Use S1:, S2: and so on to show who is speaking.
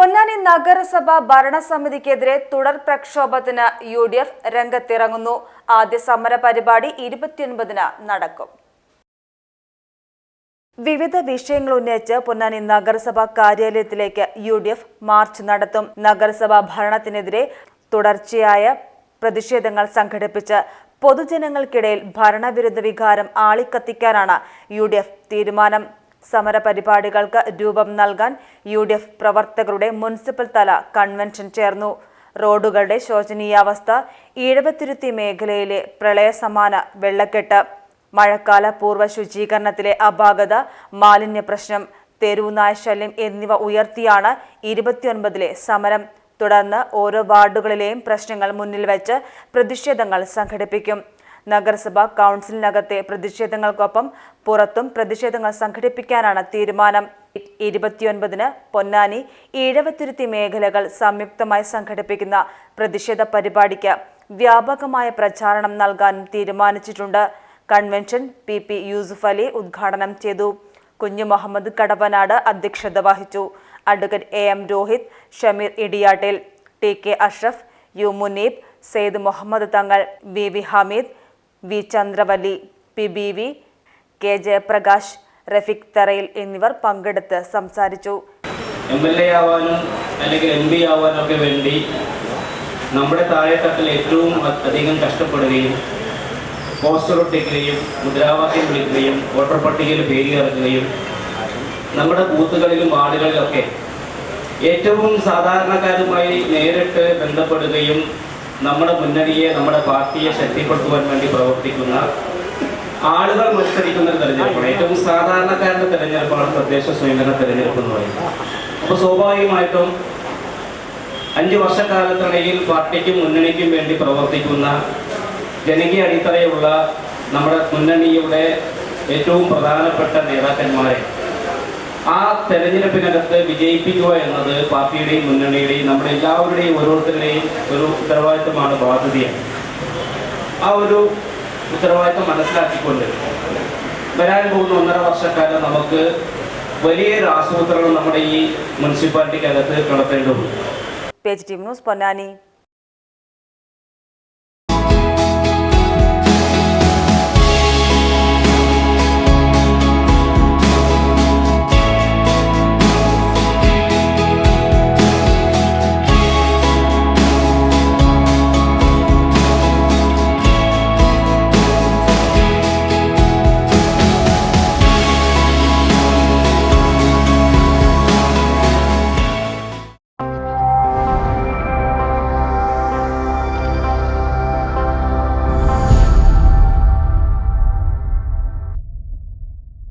S1: പൊന്നാനി നഗരസഭ ഭരണസമിതിക്കെതിരെ തുടർ പ്രക്ഷോഭത്തിന് യു ഡി എഫ് രംഗത്തിറങ്ങുന്നു. ആദ്യ സമര പരിപാടി ഇരുപത്തിയൊൻപതിന് നടക്കും. വിവിധ വിഷയങ്ങൾ ഉന്നയിച്ച് പൊന്നാനി നഗരസഭാ കാര്യാലയത്തിലേക്ക് യു ഡി എഫ് മാർച്ച് നടത്തും. നഗരസഭാ ഭരണത്തിനെതിരെ തുടർച്ചയായ പ്രതിഷേധങ്ങൾ സംഘടിപ്പിച്ച് പൊതുജനങ്ങൾക്കിടയിൽ ഭരണവിരുദ്ധ വികാരം ആളിക്കത്തിക്കാനാണ് യു തീരുമാനം. സമരപരിപാടികൾക്ക് രൂപം നൽകാൻ യു ഡി എഫ് പ്രവർത്തകരുടെ മുനിസിപ്പൽ തല കൺവെൻഷൻ ചേർന്നു. റോഡുകളുടെ ശോചനീയാവസ്ഥ ഈഴവത്തുരുത്തി മേഖലയിലെ പ്രളയസമാന വെള്ളക്കെട്ട് മഴക്കാല പൂർവ ശുചീകരണത്തിലെ അപാകത മാലിന്യ പ്രശ്നം തെരുവുനായ ശല്യം എന്നിവ ഉയർത്തിയാണ് ഇരുപത്തിയൊൻപതിലെ സമരം. തുടർന്ന് ഓരോ വാർഡുകളിലെയും പ്രശ്നങ്ങൾ മുന്നിൽ വെച്ച് പ്രതിഷേധങ്ങൾ സംഘടിപ്പിക്കും. നഗരസഭ കൗൺസിലിനകത്തെ പ്രതിഷേധങ്ങൾക്കൊപ്പം പുറത്തും പ്രതിഷേധങ്ങൾ സംഘടിപ്പിക്കാനാണ് തീരുമാനം. ഇരുപത്തിയൊൻപതിന് പൊന്നാനി ഈഴവത്തുരുത്തി മേഖലകൾ സംയുക്തമായി സംഘടിപ്പിക്കുന്ന പ്രതിഷേധ പരിപാടിക്ക് വ്യാപകമായ പ്രചാരണം നൽകാനും തീരുമാനിച്ചിട്ടുണ്ട്. Convention P P Yusuf Ali ഉദ്ഘാടനം ചെയ്തു. കുഞ്ഞു മുഹമ്മദ് കടവനാട് അധ്യക്ഷത വഹിച്ചു. Advocate A M Rohit Shameer Idiyattil T K Ashraf U Muneeb Syed Muhammad Thangal V V Hameed V. Chandravalli P. B. V. K. Jayaprakash Rafeeq Tharayil എന്നിവർ പങ്കെടുത്ത് സംസാരിച്ചു.
S2: M. L. A. ആവാനും അല്ലെങ്കിൽ M. P. ആവാനൊക്കെ വേണ്ടി നമ്മുടെ താഴെത്തട്ടിൽ ഏറ്റവും അധികം കഷ്ടപ്പെടുകയും poster ഒട്ടിക്കുകയും മുദ്രാവാക്യം വിളിക്കുകയും വോട്ടർ പട്ടികയിൽ പേര് ഇറങ്ങുകയും നമ്മുടെ ബൂത്തുകളിലും വാർഡുകളിലൊക്കെ ഏറ്റവും സാധാരണക്കാരുമായി നേരിട്ട് ബന്ധപ്പെടുകയും നമ്മുടെ മുന്നണിയെ നമ്മുടെ പാർട്ടിയെ ശക്തിപ്പെടുത്തുവാൻ വേണ്ടി പ്രവർത്തിക്കുന്ന ആളുകൾ മത്സരിക്കുന്ന ഒരു തെരഞ്ഞെടുപ്പാണ്. ഏറ്റവും സാധാരണക്കാരുടെ തെരഞ്ഞെടുപ്പാണ് തദ്ദേശ സ്വയംഭരണ തെരഞ്ഞെടുപ്പ് എന്ന് പറയുന്നത്. അപ്പോൾ സ്വാഭാവികമായിട്ടും അഞ്ച് വർഷക്കാലത്തിനിടയിൽ പാർട്ടിക്കും മുന്നണിക്കും വേണ്ടി പ്രവർത്തിക്കുന്ന ജനകീയ അടിത്തറയുള്ള നമ്മുടെ മുന്നണിയുടെ ഏറ്റവും പ്രധാനപ്പെട്ട നേതാക്കന്മാരെ ആ തെരഞ്ഞെടുപ്പിനകത്ത് വിജയിപ്പിക്കുക എന്നത് പാർട്ടിയുടെയും മുന്നണിയുടെയും നമ്മുടെ എല്ലാവരുടെയും ഓരോരുത്തരുടെയും ഒരു ഉത്തരവാദിത്തമാണ് ബാധ്യതയാണ് ആ ഒരു ഉത്തരവാദിത്തം മനസ്സിലാക്കിക്കൊണ്ട് വരാൻ പോകുന്ന ഒന്നര വർഷക്കാലം നമുക്ക് വലിയൊരു ആസൂത്രണം നമ്മുടെ ഈ മുനിസിപ്പാലിറ്റിക്കകത്ത് നടത്തേണ്ടതുണ്ട്.